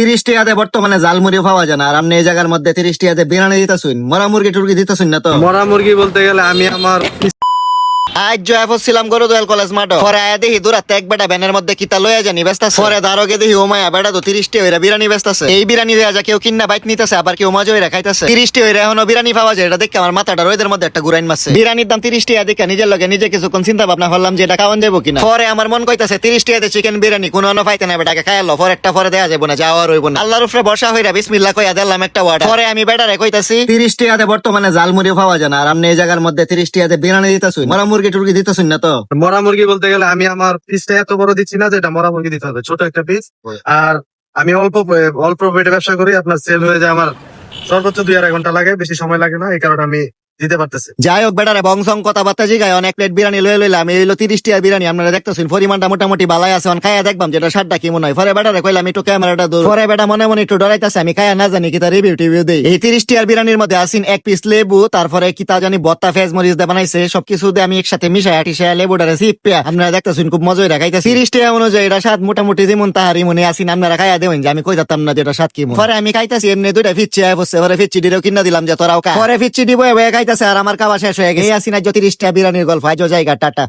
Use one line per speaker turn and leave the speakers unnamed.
তিরিশ টিয়াতে বর্তমানে জালমুড়ি পাওয়া যায় না। আর আপনি এই জায়গার মধ্যে তিরিশ টিয়াতে বিরিয়ানি দিতেছুন, মরা মুরগি টুরগি দিতেছুন না তো?
মরা মুরগি বলতে গেলে আমি আমার
আজ জয় ছিলাম গরু দয়াল কলেজ মাঠে। পরে আয়া দেখি দূরাতে এক বেটা ব্যানের মধ্যে কিতা লইয়া জানি ব্যস্ত পরে দারোগে দেখি ওমায়া বেটা তো তিরিশটি হইরা বিরানি ব্যস্ত আছে। এই বিরানি দেয়া যা কেউ কিন্না বাইক নিতেছে, আবার কেউ মজা হইরা খাইতেছে। তিরিশটি হইরা এখনও বিরানি পাওয়া যায়, এটা দেখে আমার মাথাটা রোদের মধ্যে একটা গুরাইন মারছে। বিরানির দাম তিরিশটি দেখে নিজের লগে নিজে কিছুক্ষণ চিন্তা ভাবনা করলাম যে এটা খাওয়ান যাব কিনা। পরে আমার মন কইতাছে, তিরিশটি হাতে চিকেন বিরানি, কোনো অন্য পাইতে না, বেটাকে খাইলো পরে একটা পরে দেয়া যাব না, যাওয়া রইব না। আল্লাহর উপরে বসা হইরা বিসমিল্লাহ কইয়া দিলাম একটা ওয়ার্ড পরে আমি বেটারে কইতাছি, তিরিশটি হাতে বর্তমানে জালমুড়ি পাওয়া যায় না, আর আপনি এই জায়গার মধ্যে তিরিশটি হাতে বিরানি দিতেছুন, মরা মুরগি টুরগি দিতেছেন না তো?
মরা মুরগি বলতে গেলে আমি আমার পিসটা এত বড় দিচ্ছি না যে এটা মরা মুরগি দিতে হবে ছোট একটা পিস আর আমি অল্প অল্প পেটে ব্যবসা করি আপনার সেল হয়ে যায় আমার সর্বোচ্চ দুই আড়াই ঘণ্টা লাগে বেশি সময় লাগে না এই কারণে আমি দিতে পারতেছি।
যাই হোক বেটারে বংশং কথাবার্তা জিগায় অনেক প্লেট বিরিয়ানি লয়ে লইলাম, এই হইল তিরিশ টিয়ার বিরিয়ানি, আপনারা দেখতেছেন, পরিমাণটা মোটামুটি বালাই আছে খাইয়া দেখবাম যেটা সারটা কি মনে হয়। পরে বেটারে কইলাম, একটু ক্যামেরাটা দূর পরে বেটা মনে মনে একটু ডরাইতেছে, আমি খাইয়া না জানি কি তার রিভিউ টিভিউ দেই। এই তিরিশ টিয়ার বিরিয়ানির মধ্যে আসিন এক পিস লেবু, তারপরে কি তা জানি বত্তা ফেজ মরিচ দিয়ে বানাইছে, সবকিছু দিয়ে আমি একসাথে মিশাই আটিসাই লেবুটারে সিপিয়া আপনারা দেখতেছেন, খুব মজা হয়ে খাইতেছি তিরিশ টিয়া অনুযায়ী এটা স্বাদ মোটামুটি যেমন তাহারি মনে আসিন আপনারা খাইয়া দেবেন যে আমি কই যাতাম না যেটা স্বাদ কি। পরে আমি খাইতেছি, এমনি দুইটা ফিচ্ছি আয় বসছে, পরে ফিচ্ছি ডিরেও কিনা দিলাম যে তোরাও খা। পরে ফিচ্ছি দিব এবার খাইতেছে আর আমার খাওয়া শেষ হয়ে গেছে। এই আসিনা তিরিশ টিয়া গল্প, আজও জায়গা, টাটা।